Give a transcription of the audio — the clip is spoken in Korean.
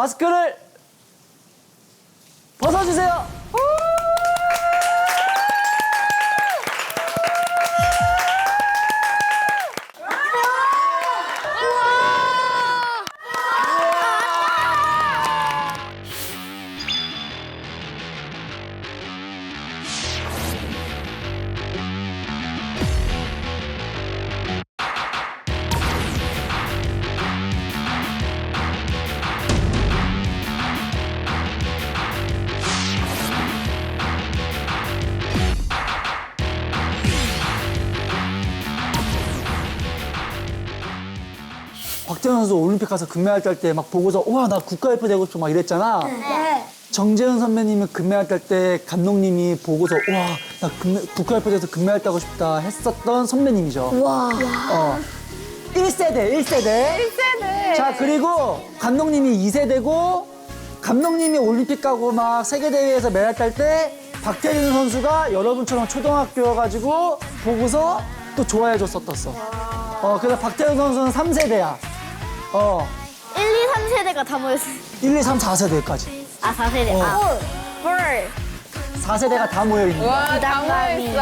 마스크를 벗어주세요. 곽재현 선수 올림픽 가서 금메달 딸 때 막 보고서 우와 나 국가대표 되고 싶어 막 이랬잖아. 네. 정재현 선배님은 금메달 딸 때 감독님이 보고서 우와 나 금메, 국가대표 돼서 금메달 따고 싶다 했었던 선배님이죠. 와. 어. 1세대, 1세대. 1세대. 자, 그리고 감독님이 2세대고 감독님이 올림픽 가고 막 세계대회에서 메달 딸 때 박태준 선수가 여러분처럼 초등학교여가지고 보고서 또 좋아해 줬었었어. 어, 그래서 박태준 선수는 3세대야. 어, 1, 2, 3세대가 다 모였어요. 1, 2, 3, 4세대까지. 아, 4세대. 아. 볼. 4세대가 다 모여 있는 거야. 와. 당황했어.